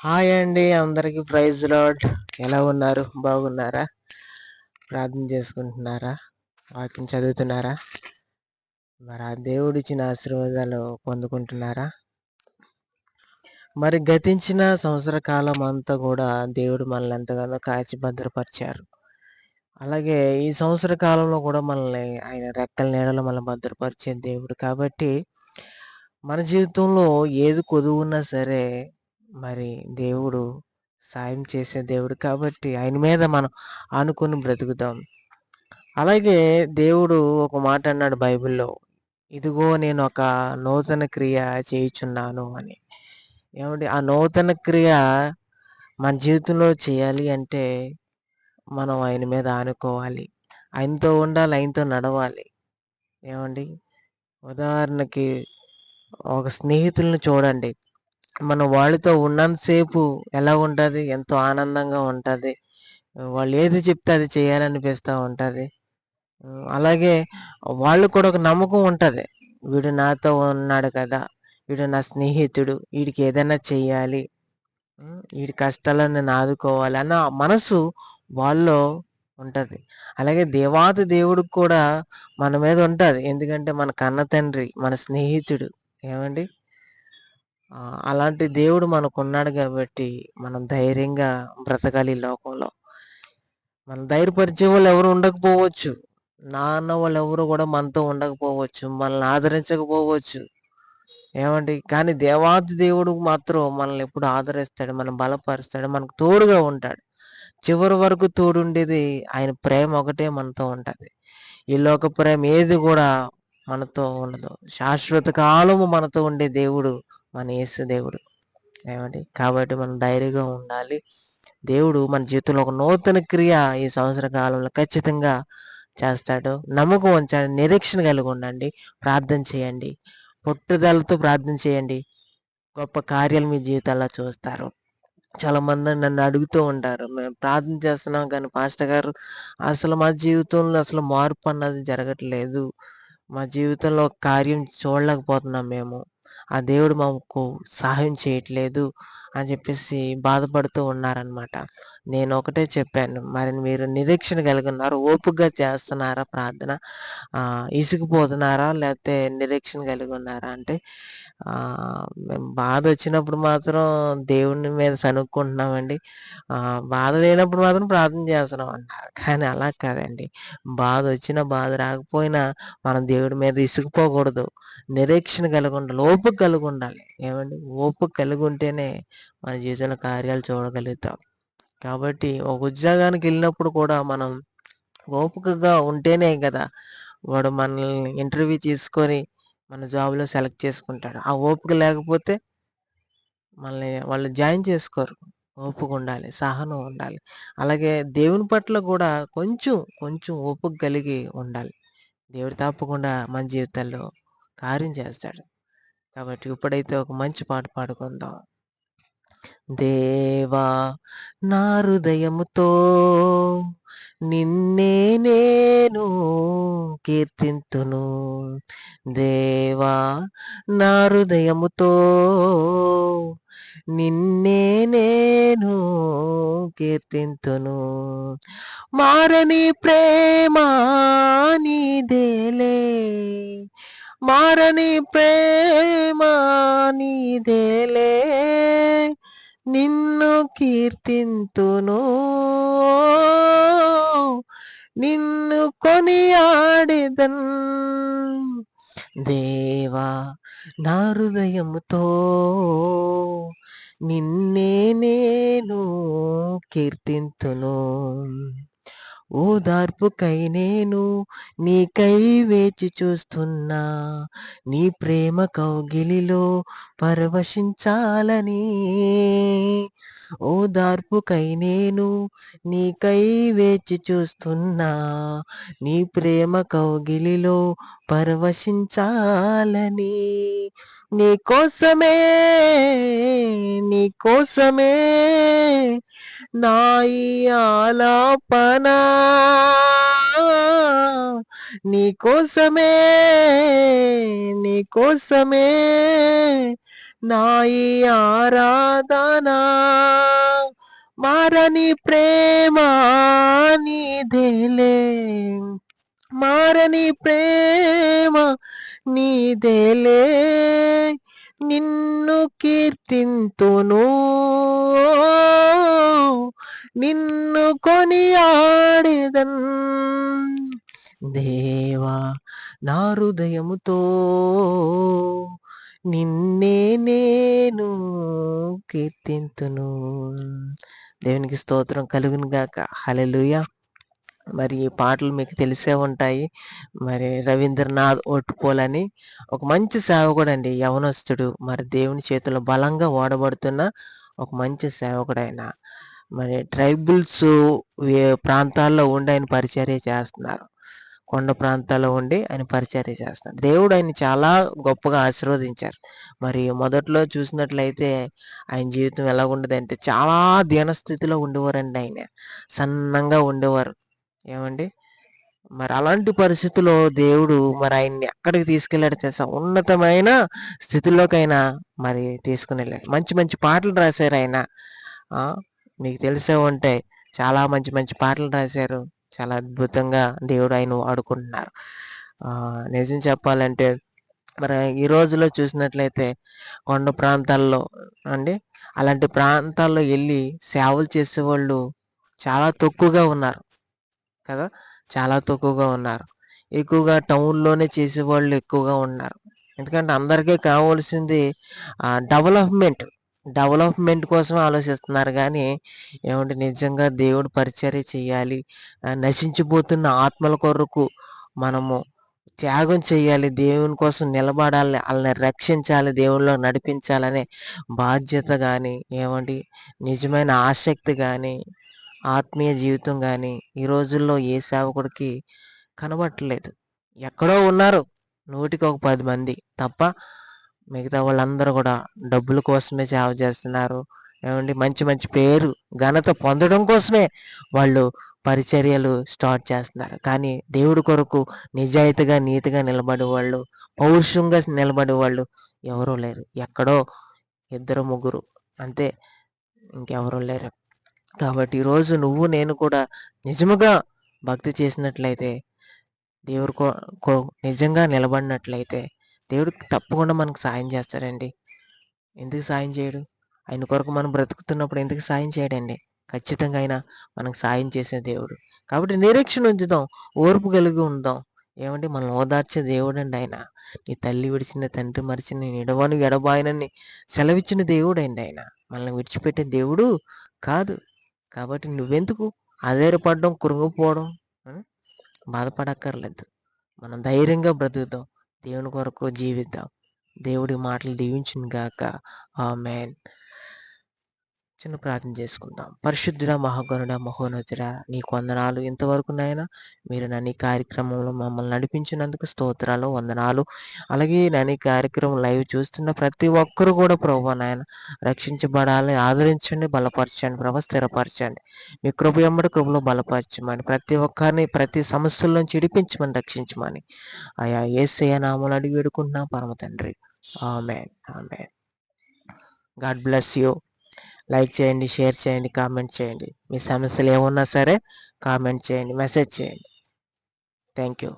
Hi అండి అందరికీ praise lord. ఎలా ఉన్నారు? బాగున్నారా? ప్రార్థన చేసుకుంటున్నారా? వాకింగ్ చదువుతున్నారా? మరి ఆ దేవుడిచ్చిన ఆశీర్వాదాలు పొందుకుంటున్నారా? మరి గతించిన సంవత్సర కాలం అంతా కూడా దేవుడు మనల్ని ఎంతగానో కాచి భద్రపరిచారు అలాగే ఈ సంవత్సర కాలంలో కూడా మనల్ని ఆయన రెక్కల నీడలో మనల్ని భద్రపరిచే దేవుడు. కాబట్టి మన జీవితంలో ఏది కొదువున్నా సరే మరి దేవుడు సాయం చేసే దేవుడు కాబట్టి ఆయన మీద మనం ఆనుకొని బ్రతుకుతాం. అలాగే దేవుడు ఒక మాట అన్నాడు బైబిల్లో ఇదిగో నేను ఒక నూతన క్రియ చేయుచున్నాను అని. ఏమంటే ఆ నూతన క్రియ మన జీవితంలో చేయాలి అంటే మనం ఆయన మీద ఆనుకోవాలి. ఆయనతో ఉండాలి ఆయనతో నడవాలి. ఏమండి? ఉదాహరణకి ఒక స్నేహితులను చూడండి. మనం వాళ్ళతో ఉన్నంతసేపు ఎలా ఉంటుంది? ఎంతో ఆనందంగా ఉంటుంది. వాళ్ళు ఏది చెప్తే అది చేయాలనిపిస్తూ ఉంటుంది. అలాగే వాళ్ళు కూడా ఒక నమ్మకం ఉంటుంది. వీడు నాతో ఉన్నాడు కదా వీడు నా స్నేహితుడు వీడికి ఏదైనా చెయ్యాలి. వీడి కష్టాలను నేను ఆదుకోవాలి అన్న మనసు వాళ్ళలో ఉంటుంది. అలాగే దేవాది దేవుడికి కూడా మన మీద ఉంటుంది. ఎందుకంటే మన కన్న తండ్రి మన స్నేహితుడు. ఏమండి? అలాంటి దేవుడు మనకున్నాడు కాబట్టి మనం ధైర్యంగా బ్రతకాలి ఈ లోకంలో. మనం ధైర్యపరిచే వాళ్ళు ఎవరు ఉండకపోవచ్చు. నాన్న వాళ్ళు ఎవరు కూడా మనతో ఉండకపోవచ్చు. మనల్ని ఆదరించకపోవచ్చు. ఏమండి? కానీ దేవాది దేవుడు మాత్రం మనల్ని ఎప్పుడు ఆదరిస్తాడు మనం బలపరుస్తాడు మనకు తోడుగా ఉంటాడు. చివరి వరకు తోడుండేది ఆయన ప్రేమ ఒకటే మనతో ఉంటుంది. ఈ లోక ప్రేమ ఏది కూడా మనతో ఉండదు. శాశ్వత కాలము మనతో ఉండే దేవుడు మన యేసు దేవుడు. ఏమండి? కాబట్టి మనం ధైర్యంగా ఉండాలి. దేవుడు మన జీవితంలో ఒక నూతన క్రియ ఈ సంవత్సర కాలంలో ఖచ్చితంగా చేస్తాడు. నమ్మకం ఉంచండి నిరీక్షణ కలిగి ఉండండి ప్రార్థన చేయండి. పట్టుదలతో ప్రార్థన చేయండి. గొప్ప కార్యాలు మీ జీవితాల్లో చూస్తారు. చాలా మంది నన్ను అడుగుతూ ఉంటారు మేము ప్రార్థన చేస్తున్నాం కానీ పాస్టర్ గారు అసలు మా జీవితంలో అసలు మార్పు అన్నది జరగట్లేదు. మా జీవితంలో కార్యం చూడలేకపోతున్నాం మేము. ఆ దేవుడు మాకు సహాయం చేయట్లేదు. అని చెప్పేసి బాధపడుతూ ఉన్నారనమాట నేను ఒకటే చెప్పాను. మరి మీరు నిరీక్షణ కలిగి ఉన్నారు ఓపికగా చేస్తున్నారా ప్రార్థన? ఇసుకుపోతున్నారా లేకపోతే నిరీక్షణ కలిగి ఉన్నారా అంటే బాధ వచ్చినప్పుడు మాత్రం దేవుని మీద సనుక్కుంటున్నామండి బాధ లేనప్పుడు మాత్రం ప్రార్థన చేస్తున్నాం అన్నారు. కానీ అలా కాదండి. బాధ వచ్చినా బాధ రాకపోయినా మనం దేవుడి మీద ఇసుకుపోకూడదు నిరీక్షణ కలిగి ఉండాలి ఓపిక కలిగి ఉండాలి ఏమండి? ఓపిక కలిగి ఉంటేనే మన జీవితంలో కార్యాలు చూడగలుగుతాం. కాబట్టి ఒక ఉద్యోగానికి వెళ్ళినప్పుడు కూడా మనం ఓపికగా ఉంటేనే కదా వాడు మనల్ని ఇంటర్వ్యూ తీసుకొని మన జాబ్లో సెలెక్ట్ చేసుకుంటాడు. ఆ ఓపిక లేకపోతే మనల్ని వాళ్ళు జాయిన్ చేసుకోరు. ఓపిక ఉండాలి సహనం ఉండాలి. అలాగే దేవుని పట్ల కూడా కొంచెం కొంచెం ఓపిక కలిగి ఉండాలి. దేవుడు తప్పకుండా మన జీవితాల్లో కార్యం చేస్తాడు. కాబట్టి ఇప్పుడైతే ఒక మంచి పాట పాడుకుందాం. దేవా నా హృదయముతో నిన్నే నేను కీర్తింతును. దేవా నా హృదయముతో నిన్నే నేను కీర్తింతును. మారని ప్రేమ నీదేలే మారని ప్రేమ నీదేలే నిన్ను కీర్తింతును. నిన్ను కొనియాడెదన్. దేవా నా హృదయముతో నిన్నే నేను కీర్తింతును. ఓదార్పుకై నేను నీకై వేచి చూస్తున్నా. నీ ప్రేమ కౌగిలిలో పరవశించాలని. ఓదార్పుకై నేను నీకై వేచి చూస్తున్నా. నీ ప్రేమ కౌగిలిలో పరవశించాలని. నీ కోసమే కోసమే నాయి ఆలాపన. నీ కోసమే నీ కోసమే నాయి ఆరాధనా. మారని ప్రేమ నీదేలే మారని ప్రేమ నీదేలే నిన్ను కీర్తింతును. నిన్ను కొనియాడేదన్. దేవా నా హృదయముతో నిన్నే నేను కీర్తింతును. దేవునికి స్తోత్రం కలుగును గాక హలెలుయ మరి ఈ పాటలు మీకు తెలిసే ఉంటాయి. మరి రవీంద్రనాథ్ ఒట్టుపోలని ఒక మంచి సేవకుడు అండి యవనస్తుడు. మరి దేవుని చేతిలో బలంగా ఓడబడుతున్న ఒక మంచి సేవకుడు ఆయన మరి ట్రైబుల్స్ ప్రాంతాల్లో ఉండి ఆయన పరిచర్య చేస్తున్నారు. కొండ ప్రాంతాల్లో ఉండి ఆయన పరిచర్య చేస్తారు దేవుడు ఆయన చాలా గొప్పగా ఆశీర్వదించారు. మరి మొదట్లో చూసినట్లయితే ఆయన జీవితం ఎలా ఉండదు చాలా దీనస్థితిలో ఉండేవారండి ఆయన. సన్నంగా ఉండేవారు. ఏమండి? మరి అలాంటి పరిస్థితుల్లో దేవుడు మరి ఆయన్ని ఎక్కడికి తీసుకెళ్ళాడు తెలుసా? ఉన్నతమైన స్థితిలోకైనా మరి తీసుకుని వెళ్ళాడు మంచి మంచి పాటలు రాశారు ఆయన. మీకు తెలిసే ఉంటాయి చాలా మంచి మంచి పాటలు రాశారు. చాలా అద్భుతంగా దేవుడు ఆయన వాడుకుంటున్నారు నిజం చెప్పాలంటే మరి ఈ రోజులో చూసినట్లయితే కొండ ప్రాంతాల్లో అండి అలాంటి ప్రాంతాల్లో వెళ్ళి సేవలు చేసేవాళ్ళు చాలా తక్కువగా ఉన్నారు. కదా! చాలా తక్కువగా ఉన్నారు. ఎక్కువగా టౌన్లోనే చేసేవాళ్ళు ఎక్కువగా ఉన్నారు. ఎందుకంటే అందరికీ కావాల్సింది డెవలప్మెంట్. డెవలప్మెంట్ కోసం ఆలోచిస్తున్నారు కానీ ఏమంటే నిజంగా దేవుడు పరిచర్య చేయాలి. నశించిపోతున్న ఆత్మల కొరకు మనము త్యాగం చేయాలి. దేవుని కోసం నిలబడాలి. వాళ్ళని రక్షించాలి. దేవుళ్ళు నడిపించాలనే బాధ్యత కానీ ఏమండి నిజమైన ఆసక్తి కానీ ఆత్మీయ జీవితం కానీ ఈ రోజుల్లో ఏ సేవకుడికి కనబట్టలేదు ఎక్కడో ఉన్నారు నూటికి ఒక పది మంది తప్ప మిగతా వాళ్ళందరూ కూడా డబ్బుల కోసమే సేవ చేస్తున్నారు. ఏమండి? మంచి మంచి పేరు ఘనత పొందడం కోసమే వాళ్ళు పరిచర్యలు స్టార్ట్ చేస్తున్నారు. కానీ దేవుడి కొరకు నిజాయితీగా నీతిగా నిలబడే వాళ్ళు పౌరుషంగా నిలబడే వాళ్ళు ఎవరూ లేరు. ఎక్కడో ఇద్దరు ముగ్గురు అంతే. ఇంకెవరూ లేరు. కాబట్టి ఈరోజు నువ్వు నేను కూడా నిజముగా భక్తి చేసినట్లయితే దేవుడు కో నిజంగా నిలబడినట్లయితే దేవుడు తప్పకుండా మనకు సాయం చేస్తారండి ఎందుకు సాయం చేయడు? ఆయన కొరకు మనం బ్రతుకుతున్నప్పుడు ఎందుకు సాయం చేయడండి? ఖచ్చితంగా ఆయన మనకు సాయం చేసే దేవుడు. కాబట్టి నిరీక్షణ ఉంచుదాం ఓర్పు కలిగి ఉందాం. ఏమంటే మనం ఓదార్చే దేవుడు అండి ఆయన. నీ తల్లి విడిచిన తండ్రి మరిచిన నీ ఎడవను ఎడబాయనని సెలవిచ్చిన దేవుడు అండి ఆయన. మనల్ని విడిచిపెట్టే దేవుడు కాదు. కాబట్టి నువ్వెందుకు అదేరపడడం కురుంగిపోవడం? బాధపడక్కర్లేదు. మనం ధైర్యంగా బ్రతుకుతాం దేవుని కొరకు జీవిద్దాం. దేవుడి మాటలు దీవించిన గాక ఆ మ్యాన్ చిన్న ప్రార్థన చేసుకుందాం. పరిశుద్ధుడ మహాగణుడ మహోన్నతుడ నీకు వందనాలు ఇంతవరకు నాయన? మీరు నన్ను కార్యక్రమంలో మమ్మల్ని నడిపించినందుకు స్తోత్రాలు వందనాలు. అలాగే నన్ను కార్యక్రమం లైవ్ చూస్తున్న ప్రతి ఒక్కరు కూడా ప్రభు నాయన రక్షించబడాలని ఆదరించండి బలపరచండి ప్రభ స్థిరపరచండి. మీ కృప ఎమ్మడి కృపలో బలపరచమని ప్రతి ఒక్కరిని ప్రతి సమస్యల్లో చిడిపించమని రక్షించమని. ఆయా ఏసయ నామలు అడిగి వేడుకుంటున్నాం పరమ తండ్రి. ఆమె ఆమె గాడ్ బ్లెస్ యూ. లైక్ చేయండి షేర్ చేయండి కామెంట్ చేయండి. మీ సమస్యలు ఏమున్నా సరే కామెంట్ చేయండి మెసేజ్ చేయండి. Thank you.